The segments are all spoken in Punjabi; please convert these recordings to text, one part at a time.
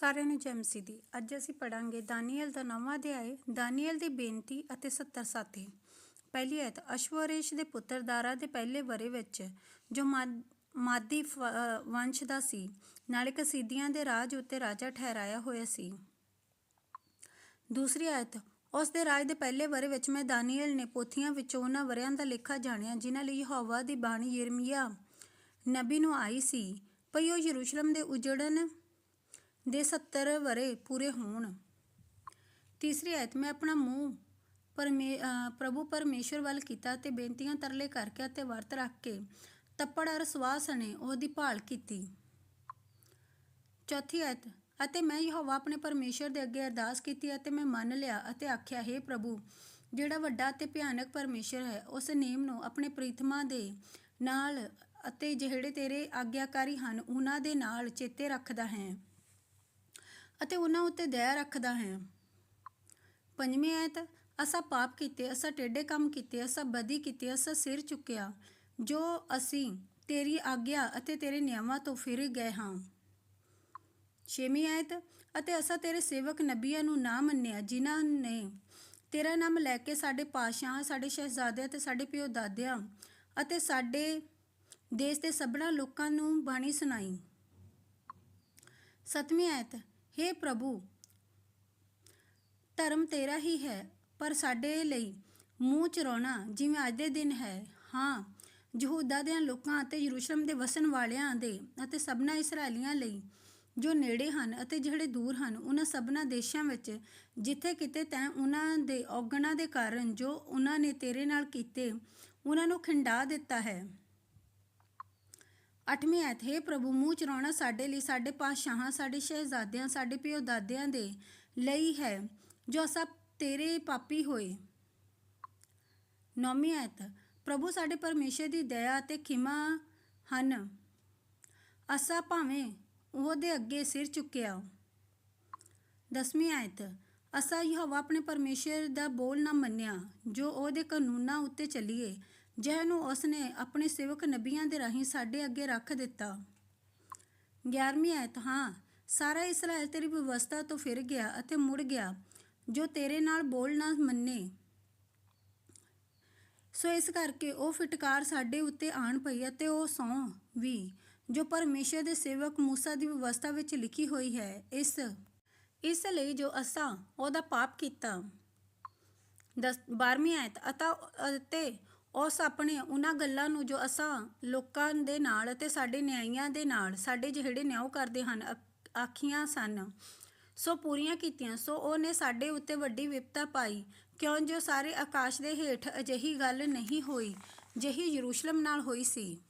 ਸਾਰਿਆਂ ਨੂੰ ਜੈ ਮਸੀਹ ਦੀ। ਅੱਜ ਅਸੀਂ ਪੜਾਂਗੇ ਦਾਨੀਅਲ ਦਾ ਨਵਾਂ ਅਧਿਆਇ, ਦਾਨੀਅਲ ਦੀ ਬੇਨਤੀ ਅਤੇ 70 ਸਾਥੀ। ਪਹਿਲੀ ਆਇਤ, ਅਸ਼ਵਰੇਸ਼ ਦੇ ਪੁੱਤਰ ਦਾਰਾ ਦੇ ਪਹਿਲੇ ਵਰੇ ਵਿੱਚ, ਜੋ ਮਾਦ- ਮਾਦੀ ਫ- ਵੰਸ਼ ਦਾ ਸੀ, ਨਾਲੇ ਕਸੀਦੀਆਂ ਦੇ ਰਾਜ ਉੱਤੇ ਰਾਜਾ ਠਹਿਰਾਇਆ ਹੋਇਆ ਸੀ। ਦੂਸਰੀ ਆਇਤ, ਉਸ ਦੇ ਰਾਜ ਦੇ ਪਹਿਲੇ ਵਰੇ ਵਿੱਚ ਮੈਂ ਦਾਨੀਅਲ ਨੇ ਪੋਥੀਆਂ ਵਿੱਚੋਂ ਉਹਨਾਂ ਵਰਿਆਂ ਦਾ ਲੇਖਾ ਜਾਣਿਆ, ਜਿਨ੍ਹਾਂ ਲਈ ਯਹੋਵਾ ਦੀ ਬਾਣੀ ਯਿਰਮੀਆ ਨਬੀ ਨੂੰ ਆਈ ਸੀ। ਭਈ ਉਹ ਯਰੂਸ਼ਲਮ ਦੇ ਉਜੜਨ ਦੇ 70 ਵਰੇ ਪੂਰੇ ਹੋਣ। ਤੀਸਰੀ ਆਇਤ, ਮੈਂ ਆਪਣਾ ਮੂੰਹ ਪਰਮੇ ਪ੍ਰਭੂ ਪਰਮੇਸ਼ਰ ਵੱਲ ਕੀਤਾ ਤੇ ਬੇਨਤੀਆਂ ਤਰਲੇ ਕਰਕੇ ਅਤੇ ਵਰਤ ਰੱਖ ਕੇ ਤੱਪੜ ਅਰ ਸਵਾਸ ਨੇ ਉਹਦੀ ਭਾਲ ਕੀਤੀ। ਚੌਥੀ ਆਇਤ, ਅਤੇ ਮੈਂ ਯਹੋਵਾ ਆਪਣੇ ਪਰਮੇਸ਼ਰ ਦੇ ਅੱਗੇ ਅਰਦਾਸ ਕੀਤੀ ਅਤੇ ਮੈਂ ਮੰਨ ਲਿਆ ਅਤੇ ਆਖਿਆ हे ਪ੍ਰਭੂ, ਜਿਹੜਾ ਵੱਡਾ ਤੇ ਭਿਆਨਕ ਪਰਮੇਸ਼ਰ ਹੈ, ਉਸ ਨੇਮ ਨੂੰ ਆਪਣੇ ਪ੍ਰੀਤਮਾ ਦੇ ਨਾਲ ਅਤੇ ਜਿਹੜੇ ਤੇਰੇ ਆਗਿਆਕਾਰੀ ਹਨ, ਉਹਨਾਂ ਦੇ ਨਾਲ ਚੇਤੇ ਰੱਖਦਾ ਹੈ। ਅਤੇ ਉਹਨਾਂ ਉੱਤੇ ਦਇਆ ਰੱਖਦਾ ਹੈ। ਪੰਜਵੀਂ ਆਇਤ, ਅਸਾਂ ਪਾਪ ਕੀਤੇ, ਅਸਾਂ ਟੇਢੇ ਕੰਮ ਕੀਤੇ, ਅਸਾਂ ਬਦੀ ਕੀਤੇ, ਅਸਾਂ ਸਿਰ ਚੁੱਕਿਆ, ਜੋ ਅਸੀਂ ਤੇਰੀ ਆਗਿਆ ਅਤੇ ਤੇਰੇ ਨਿਯਮਾਂ ਤੋਂ ਫਿਰ ਗਏ ਹਾਂ। ਛੇਵੀਂ ਆਇਤ, ਅਤੇ ਅਸਾਂ ਤੇਰੇ ਸੇਵਕ ਨਬੀਆਂ ਨੂੰ ਨਾ ਮੰਨਿਆ, ਜਿਨ੍ਹਾਂ ਨੇ ਤੇਰਾ ਨਾਮ ਲੈ ਕੇ ਸਾਡੇ ਪਾਸ਼ਾ ਸਾਡੇ ਸ਼ਹਿਜ਼ਾਦਿਆਂ ਅਤੇ ਸਾਡੇ ਪਿਓ ਦਾਦਿਆਂ ਅਤੇ ਸਾਡੇ ਦੇਸ਼ ਦੇ ਸਭਨਾ ਲੋਕਾਂ ਨੂੰ ਬਾਣੀ ਸੁਣਾਈ। ਸਤਵੀਂ ਆਇਤ हे ਪ੍ਰਭੂ, ਧਰਮ ਤੇਰਾ ਹੀ ਹੈ, ਪਰ ਸਾਡੇ ਲਈ ਮੂੰਹ ਚਰਾਉਣਾ ਜਿਵੇਂ ਅੱਜ ਦੇ ਦਿਨ ਹੈ। ਹਾਂ, ਯਹੂਦਾ ਦੇ ਲੋਕਾਂ ਅਤੇ ਯਰੂਸ਼ਲਮ ਦੇ ਵਸਣ ਵਾਲਿਆਂ ਦੇ ਅਤੇ ਸਭਨਾ ਇਸਰਾਏਲੀਆਂ ਲਈ ਜੋ ਨੇੜੇ ਹਨ ਅਤੇ ਜਿਹੜੇ ਦੂਰ ਹਨ, ਉਹਨਾਂ ਸਭਨਾ ਦੇਸ਼ਾਂ ਵਿੱਚ ਜਿੱਥੇ ਕਿਤੇ ਤੈਂ ਉਹਨਾਂ ਦੇ ਔਗਣਾ ਦੇ ਕਾਰਨ ਜੋ ਉਹਨਾਂ ਨੇ ਤੇਰੇ ਨਾਲ ਕੀਤੇ, ਉਹਨਾਂ ਨੂੰ ਖਿੰਡਾ ਦਿੱਤਾ ਹੈ। ਅੱਠਵੀਂ ਐਤ, ਹੈ ਪ੍ਰਭੂ, ਮੂੰਹ ਚਰਾਉਣਾ ਸਾਡੇ ਲਈ, ਸਾਡੇ ਪਾਤਸ਼ਾਹਾਂ, ਸਾਡੇ ਸ਼ਹਿਜ਼ਾਦਿਆਂ, ਸਾਡੇ ਪਿਓ ਦਾਦਿਆਂ ਦੇ ਲਈ ਹੈ, ਜੋ ਸਭ ਤੇਰੇ ਪਾਪੀ ਹੋਏ। ਨੌਵੀਂ ਐਤ, ਪ੍ਰਭੂ, ਸਾਡੇ ਪਰਮੇਸ਼ਰ ਦੀ ਦਇਆ ਅਤੇ ਖਿਮਾ ਹਨ। ਅਸਾਂ ਭਾਵੇਂ ਉਹਦੇ ਅੱਗੇ ਸਿਰ ਚੁੱਕਿਆ। ਦਸਵੀਂ ਆਇਤ ਅਸਾਂ ਯਹੋਵਾ ਆਪਣੇ ਪਰਮੇਸ਼ਰ ਦਾ ਬੋਲ ਨਾ ਮੰਨਿਆ, ਜੋ ਉਹਦੇ ਕਾਨੂੰਨਾਂ ਉੱਤੇ ਚੱਲੀਏ। ਜਿਹਨੂੰ ਉਸਨੇ ਆਪਣੇ ਸੇਵਕ ਨਬੀਆਂ ਦੇ ਰਾਹੀਂ ਸਾਡੇ ਅੱਗੇ ਰੱਖ ਦਿੱਤਾ। 11ਵੀਂ ਆਇਤ, ਹਾਂ, ਸਾਰਾ ਇਸਰਾਇਲ ਤੇਰੀ ਵਿਵਸਥਾ ਤੋਂ ਫਿਰ ਗਿਆ ਅਤੇ ਮੁੜ ਗਿਆ, ਜੋ ਤੇਰੇ ਨਾਲ ਬੋਲ ਨਾ ਮੰਨੇ। ਸੋ ਇਸ ਕਰਕੇ ਉਹ ਫਟਕਾਰ ਸਾਡੇ ਉੱਤੇ ਆਣ ਪਈ ਅਤੇ ਉਹ ਸੌਂ ਵੀ, ਜੋ ਪਰਮੇਸ਼ਰ ਦੇ ਸੇਵਕ ਮੂਸਾ ਦੀ ਵਿਵਸਥਾ ਵਿੱਚ ਲਿਖੀ ਹੋਈ ਹੈ, ਇਸ ਇਸ ਲਈ ਜੋ ਅਸਾਂ ਉਹਦਾ ਪਾਪ ਕੀਤਾ। 12ਵੀਂ ਆਇਤ, ਅਤਾ, ਅਤੇ ਉਸ ਆਪਣੇ, ਉਹਨਾਂ ਗੱਲਾਂ ਨੂੰ ਜੋ ਅਸਾਂ ਲੋਕਾਂ ਦੇ ਨਾਲ ਅਤੇ ਸਾਡੇ ਨਿਆਂਇਆਂ ਦੇ ਨਾਲ, ਸਾਡੇ ਜਿਹੜੇ ਨਿਆਂ ਕਰਦੇ ਹਨ ਆਖ- ਆਖੀਆਂ ਸਨ। ਸੋ ਪੂਰੀਆਂ ਕੀਤੀਆਂ। ਸੋ ਉਹਨੇ ਸਾਡੇ ਉੱਤੇ ਵੱਡੀ ਵਿਪਤਾ ਪਾਈ। ਕਿਉਂ? ਜੋ ਸਾਰੇ ਆਕਾਸ਼ ਦੇ ਹੇਠ ਅਜਿਹੀ ਗੱਲ ਨਹੀਂ ਹੋਈ, ਜਿਹੀ ਯਰੂਸ਼ਲਮ ਨਾਲ ਹੋਈ ਸੀ।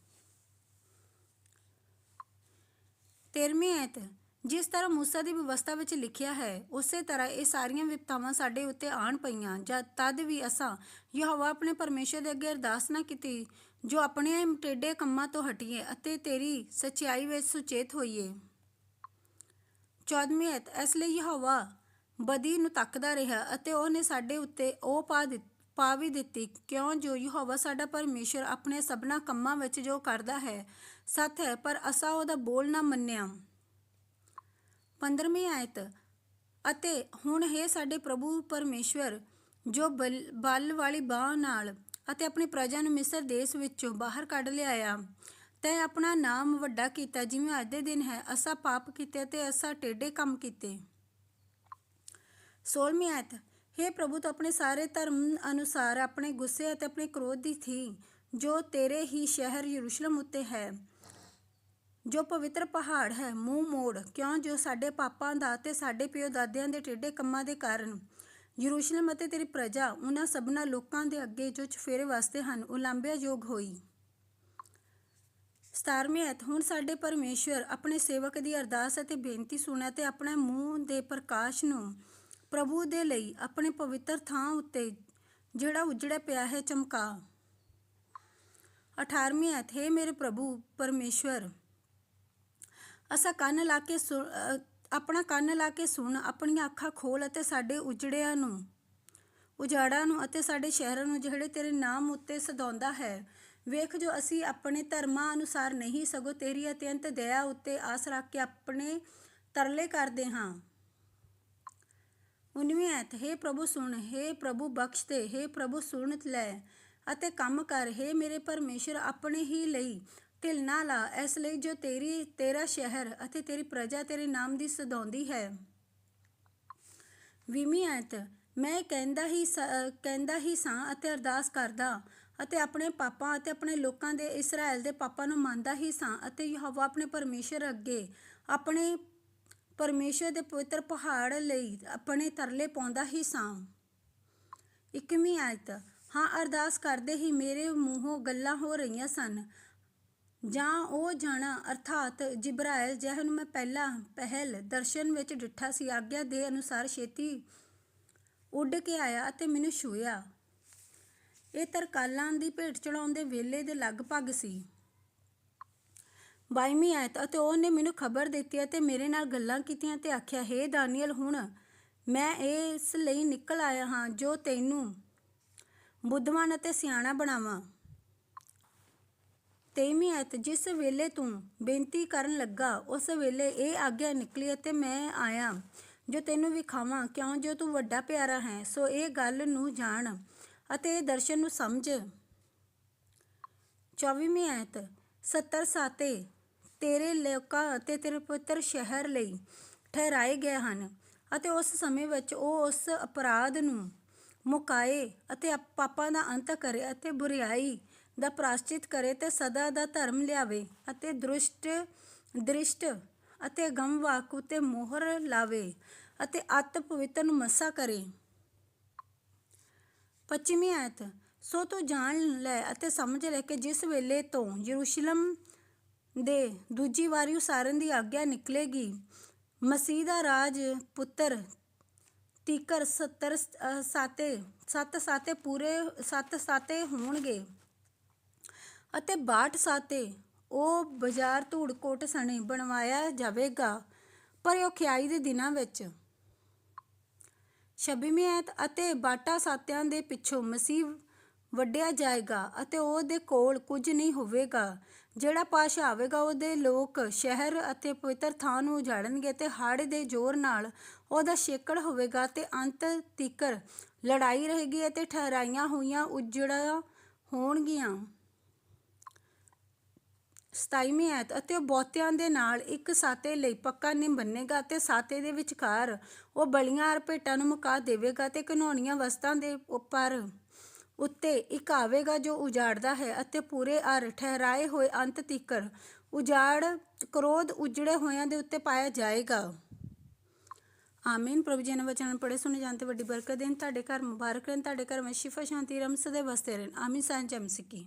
ਤੇਰਵੀਂ ਐਤ ਜਿਸ ਤਰ੍ਹਾਂ ਮੂਸਾ ਦੀ ਵਿਵਸਥਾ ਵਿੱਚ ਲਿਖਿਆ ਹੈ, ਉਸੇ ਤਰ੍ਹਾਂ ਇਹ ਸਾਰੀਆਂ ਵਿਪਤਾਵਾਂ ਸਾਡੇ ਉੱਤੇ ਆਣ ਪਈਆਂ ਜਦ ਤਦ ਵੀ ਅਸਾਂ ਯਹੋਵਾ ਆਪਣੇ ਪਰਮੇਸ਼ਰ ਦੇ ਅੱਗੇ ਅਰਦਾਸ ਨਾ ਕੀਤੀ, ਜੋ ਆਪਣੇ ਟੇਢੇ ਕੰਮਾਂ ਤੋਂ ਹਟੀਏ ਅਤੇ ਤੇਰੀ ਸੱਚਾਈ ਵਿੱਚ ਸੁਚੇਤ ਹੋਈਏ। ਚੌਦਵੀਂ ਐਤ ਇਸ ਲਈ ਯਹੋਵਾ ਬਦੀ ਨੂੰ ਤੱਕਦਾ ਰਿਹਾ ਅਤੇ ਉਹਨੇ ਸਾਡੇ ਉੱਤੇ ਉਹ ਪਾ ਦਿੱਤੀ, ਪਾ ਵੀ ਦਿੱਤੀ, ਕਿਉਂ ਜੋ ਯਹੋਵਾ ਸਾਡਾ ਪਰਮੇਸ਼ਰ ਆਪਣੇ ਸਭਨਾ ਕੰਮਾਂ ਵਿੱਚ ਜੋ ਕਰਦਾ ਹੈ ਸੱਚ ਹੈ, ਪਰ ਅਸਾਂ ਉਹਦਾ ਬੋਲ ਨਾ ਮੰਨਿਆ। 15ਵੀਂ ਆਇਤ। ਅਤੇ ਹੁਣ ਹੈ ਸਾਡੇ ਪ੍ਰਭੂ ਪਰਮੇਸ਼ਵਰ, ਜੋ ਬਲ ਬਲ ਵਾਲੀ ਬਾਹ ਨਾਲ ਅਤੇ ਆਪਣੀ ਪ੍ਰਜਾ ਨੂੰ ਮਿਸਰ ਦੇਸ਼ ਵਿੱਚੋਂ ਬਾਹਰ ਕੱਢ ਲਿਆਇਆ। ਤੈ ਆਪਣਾ ਨਾਮ ਵੱਡਾ ਕੀਤਾ, ਜਿਵੇਂ ਅੱਜ ਦੇ ਦਿਨ ਹੈ। ਅਸਾਂ ਪਾਪ ਕੀਤੇ ਤੇ ਅਸਾਂ ਟੇਢੇ ਕੰਮ ਕੀਤੇ। 16ਵੀਂ ਆਇਤ। हे ਪ੍ਰਭੂ, ਤੂੰ ਆਪਣੇ ਸਾਰੇ ਧਰਮ ਅਨੁਸਾਰ ਆਪਣੇ ਗੁੱਸੇ ਅਤੇ ਆਪਣੇ ਕ੍ਰੋਧ ਦੀ ਥੀ, ਜੋ ਤੇਰੇ ਹੀ ਸ਼ਹਿਰ ਯਰੂਸ਼ਲਮ ਉੱਤੇ ਹੈ। ਜੋ ਪਵਿੱਤਰ ਪਹਾੜ ਹੈ, ਮੂੰਹ ਮੋੜ, ਕਿਉਂ ਜੋ ਸਾਡੇ ਪਾਪਾਂ ਦਾ ਤੇ ਸਾਡੇ ਪਿਓ ਦਾਦਿਆਂ ਦੇ ਟੇਢੇ ਕੰਮਾਂ ਦੇ ਕਾਰਨ। ਯਰੂਸ਼ਲਮ ਅਤੇ ਤੇਰੀ ਪ੍ਰਜਾ, ਉਹਨਾਂ ਸਭਨਾ ਲੋਕਾਂ ਦੇ ਅੱਗੇ ਜੋ ਚਫੇਰੇ ਵਾਸਤੇ ਹਨ ਉਲੰਭਿਆ ਯੋਗ ਹੋਈ। 17ਵੀਂ ਐਤ, ਹੁਣ ਸਾਡੇ ਪਰਮੇਸ਼ਵਰ ਆਪਣੇ ਸੇਵਕ ਦੀ ਅਰਦਾਸ ਅਤੇ ਬੇਨਤੀ ਸੁਣਿਆ ਤੇ ਆਪਣੇ ਮੂੰਹ ਦੇ ਪ੍ਰਕਾਸ਼ ਨੂੰ ਪ੍ਰਭੂ ਦੇ ਲਈ ਆਪਣੇ ਪਵਿੱਤਰ ਥਾਂ ਉੱਤੇ ਜਿਹੜਾ ਉਜੜਿਆ ਪਿਆ ਹੈ, ਚਮਕਾ। 18ਵੀਂ ਐਤ, ਹੈ ਮੇਰੇ ਪ੍ਰਭੂ, ਪਰਮੇਸ਼ਵਰ ਅਸਾਂ ਕੰਨ ਲਾ ਕੇ ਆਪਣਾ ਕੰਨ ਲਾ ਕੇ ਸੁਣ, ਆਪਣੀਆਂ ਅੱਖਾਂ ਖੋਲ ਅਤੇ ਸਾਡੇ ਉਜੜਿਆਂ ਨੂੰ, ਉਜਾੜਾਂ ਨੂੰ ਅਤੇ ਸਾਡੇ ਸ਼ਹਿਰਾਂ ਨੂੰ ਜਿਹੜੇ ਤੇਰੇ ਨਾਮ ਉੱਤੇ ਸਦਾਉਂਦਾ ਹੈ, ਵੇਖ ਜੋ ਅਸੀਂ ਆਪਣੇ ਧਰਮਾਂ ਅਨੁਸਾਰ ਨਹੀਂ ਸਗੋ ਤੇਰੀ ਅਤਿਅੰਤ ਦਇਆ ਉੱਤੇ ਆਸ ਰੱਖ ਕੇ ਆਪਣੇ ਤਰਲੇ ਕਰਦੇ ਹਾਂ। 19ਵੇਂ ਐਤ, ਹੈ ਪ੍ਰਭੂ ਸੁਣ, ਹੈ ਪ੍ਰਭੂ ਬਖਸ਼ ਦੇ, ਹੈ ਪ੍ਰਭੂ ਸੁਣ ਲੈ ਅਤੇ ਕੰਮ ਕਰ, ਹੈ ਮੇਰੇ ਪਰਮੇਸ਼ਰ ਆਪਣੇ ਹੀ ਲਈ ਢਿਲ ਨਾ ਲਾ, ਇਸ ਲਈ ਜੋ ਤੇਰੀ, ਤੇਰਾ ਸ਼ਹਿਰ ਅਤੇ ਤੇਰੀ ਪ੍ਰਜਾ ਤੇਰੇ ਨਾਮ ਦੀ ਸਦਾਉਂਦੀ ਹੈ। ਵੀਹਵੀਂ ਐਤ ਮੈਂ ਕਹਿੰਦਾ ਹੀ ਕਹਿੰਦਾ ਹੀ ਸਾਂ ਅਤੇ ਅਰਦਾਸ ਕਰਦਾ ਅਤੇ ਆਪਣੇ ਪਾਪਾਂ ਅਤੇ ਆਪਣੇ ਲੋਕਾਂ ਦੇ ਇਸਰਾਇਲ ਦੇ ਪਾਪਾਂ ਨੂੰ ਮੰਨਦਾ ਹੀ ਸਾਂ ਅਤੇ ਯਹੋਵਾ ਆਪਣੇ ਪਰਮੇਸ਼ਰ ਅੱਗੇ ਆਪਣੇ ਪਰਮੇਸ਼ਰ ਦੇ ਪਵਿੱਤਰ ਪਹਾੜ ਲਈ ਆਪਣੇ ਤਰਲੇ ਪਾਉਂਦਾ ਹੀ ਸਾਂ। ਇੱਕਵੀਂ ਆਇਤ, ਹਾਂ ਅਰਦਾਸ ਕਰਦੇ ਹੀ ਮੇਰੇ ਮੂੰਹੋਂ ਗੱਲਾਂ ਹੋ ਰਹੀਆਂ ਸਨ ਜਾਂ ਉਹ ਜਾਣਾ, ਅਰਥਾਤ ਜਿਬਰਾਇਲ, ਜਿਹਨ ਮੈਂ ਪਹਿਲਾਂ ਪਹਿਲ ਦਰਸ਼ਨ ਵਿੱਚ ਡਿੱਠਾ ਸੀ, ਆਗਿਆ ਦੇ ਅਨੁਸਾਰ ਛੇਤੀ ਉੱਡ ਕੇ ਆਇਆ ਅਤੇ ਮੈਨੂੰ ਛੂਇਆ ਇਹ ਤਰਕਾਲਾਂ ਦੀ ਭੇਟ ਚੜਾਉਣ ਦੇ ਵੇਲੇ ਦੇ ਲਗਭਗ ਸੀ। ਬਾਈਵੀਂ ਆਇਤ, ਅਤੇ ਉਹਨੇ ਮੈਨੂੰ ਖਬਰ ਦਿੱਤੀ ਅਤੇ ਮੇਰੇ ਨਾਲ ਗੱਲਾਂ ਕੀਤੀਆਂ ਤੇ ਆਖਿਆ, ਹੇ ਦਾਨੀਅਲ, ਹੁਣ ਮੈਂ ਇਸ ਲਈ ਨਿਕਲ ਆਇਆ ਹਾਂ ਜੋ ਤੈਨੂੰ ਬੁੱਧਵਾਨ ਅਤੇ ਸਿਆਣਾ ਬਣਾਵਾਂ। ਤੇਵੀਂ ਆਇਤ ਜਿਸ ਵੇਲੇ ਤੂੰ ਬੇਨਤੀ ਕਰਨ ਲੱਗਾ, ਉਸ ਵੇਲੇ ਇਹ ਆਗਿਆ ਨਿਕਲੀ ਅਤੇ ਮੈਂ ਆਇਆ, ਜੋ ਤੈਨੂੰ ਵਿਖਾਵਾਂ ਕਿਉਂ ਜੋ ਤੂੰ ਵੱਡਾ ਪਿਆਰਾ ਹੈ, ਸੋ ਇਹ ਗੱਲ ਨੂੰ ਜਾਣ ਅਤੇ ਇਹ ਦਰਸ਼ਨ ਨੂੰ ਸਮਝ। 24ਵੀਂ ਆਇਤ 70 ਸਾਤੇ ਤੇਰੇ ਲੋਕਾਂ ਅਤੇ ਤੇਰੇ ਪਵਿੱਤਰ ਸ਼ਹਿਰ ਲਈ ਠਹਿਰਾਏ ਗਏ ਹਨ ਅਤੇ ਉਸ ਸਮੇਂ ਵਿੱਚ ਉਹ ਉਸ ਅਪਰਾਧ ਨੂੰ ਮੁਕਾਏ ਅਤੇ ਪਾਪਾਂ ਦਾ ਅੰਤ ਕਰੇ ਅਤੇ ਬੁਰੀਾਈ ਦਾ ਪ੍ਰਾਸ਼ਚਿਤ ਕਰੇ ਤੇ ਸਦਾ ਦਾ ਧਰਮ ਲਿਆਵੇ ਅਤੇ ਦ੍ਰਿਸ਼ਟ ਦ੍ਰਿਸ਼ਟ ਅਤੇ ਗਮਵਾਕ ਉਤੇ ਮੋਹਰ ਲਾਵੇ ਅਤੇ ਅਤ ਪਵਿੱਤਰ ਨੂੰ ਮਸਾ ਕਰੇ। ਪੱਚੀਵੀਂ ਆਇਤ, ਸੋ ਤੂੰ ਜਾਣ ਲੈ ਅਤੇ ਸਮਝ ਲੈ ਕਿ ਜਿਸ ਵੇਲੇ ਤੋਂ ਯਰੂਸ਼ਲਮ ਦੇ ਦੂਜੀ ਵਾਰੀ ਉਸਾਰਨ ਦੀ ਆਗਿਆ ਨਿਕਲੇਗੀ, ਮਸੀਹ ਦਾ ਰਾਜ ਪੁੱਤਰ ਤੀਕਰ 70 ਸਾਤੇ, ਸੱਤ ਸਾਤੇ ਪੂਰੇ, ਸੱਤ ਸਾਤੇ ਹੋਣਗੇ। ਅਤੇ 62 ਸਾਤੇ ਉਹ ਬਾਜ਼ਾਰ ਧੂੜ ਕੋਟ ਸਣੇ ਬਣਵਾਇਆ ਜਾਵੇਗਾ, ਪਰ ਇਹ ਔਖਿਆਈ ਦੇ ਦਿਨਾਂ ਵਿੱਚ। ਛੱਬੀਵੀਂ ਐਤ ਅਤੇ ਬਾਟਾ ਸਾਤਿਆਂ ਦੇ ਪਿੱਛੋਂ ਮਸੀਹ ਵੱਡਿਆ ਜਾਏਗਾ ਅਤੇ ਉਹਦੇ ਕੋਲ ਕੁਝ ਨਹੀਂ ਹੋਵੇਗਾ। ਜਿਹੜਾ ਪਾਸ਼ਾ ਆਵੇਗਾ, ਉਹਦੇ ਲੋਕ ਸ਼ਹਿਰ ਅਤੇ ਪਵਿੱਤਰ ਥਾਂ ਨੂੰ ਉਜਾੜਨਗੇ ਤੇ ਹੜ੍ਹ ਦੇ ਜ਼ੋਰ ਨਾਲ ਉਹਦਾ ਛੇਕੜ ਹੋਵੇਗਾ ਤੇ ਅੰਤ ਤੀਕਰ ਲੜਾਈ ਰਹੇਗੀ ਅਤੇ ਠਹਿਰਾਈਆਂ ਹੋਈਆਂ ਉਜੜਾ ਹੋਣਗੀਆਂ। ਸਤਾਈਵੀਂ ਐਤ ਅਤੇ ਉਹ ਬਹੁਤਿਆਂ ਦੇ ਨਾਲ ਇੱਕ ਸਾਤੇ ਲਈ ਪੱਕਾ ਨਿੰਮ ਬੰਨੇਗਾ ਤੇ ਸਾਤੇ ਦੇ ਵਿਚਕਾਰ ਉਹ ਬਲੀਆਂ ਅਰ ਭੇਟਾਂ ਨੂੰ ਮੁਕਾ ਦੇਵੇਗਾ ਤੇ ਘਨੌਣੀਆਂ ਵਸਤਾਂ ਦੇ ਉੱਪਰ ਉੱਤੇ ਇੱਕ ਆਵੇਗਾ ਜੋ ਉਜਾੜਦਾ ਹੈ ਅਤੇ ਪੂਰੇ ਅਰ ਠਹਿਰਾਏ ਹੋਏ ਅੰਤ ਤੀਕਰ ਉਜਾੜ ਕ੍ਰੋਧ ਉਜੜੇ ਹੋਇਆਂ ਦੇ ਉੱਤੇ ਪਾਇਆ ਜਾਏਗਾ। ਆਮੀਨ। ਪ੍ਰਭੂ ਜੀ ਨੇ ਵਚਨ ਪੜੇ ਸੁਣੇ, ਜਾਣ ਤੇ ਵੱਡੀ ਬਰਕਤ ਦੇਣ। ਤੁਹਾਡੇ ਘਰ ਮੁਬਾਰਕ ਰਹਿਣ, ਤੁਹਾਡੇ ਘਰ ਵਿੱਚ ਸ਼ਿਫਾ ਸ਼ਾਂਤੀ ਰਮਸ ਦੇ ਵਸਤੇ ਰਹਿਣ। ਆਮੀਨ। ਸਾਂਝ ਜਮਸਿਕੀ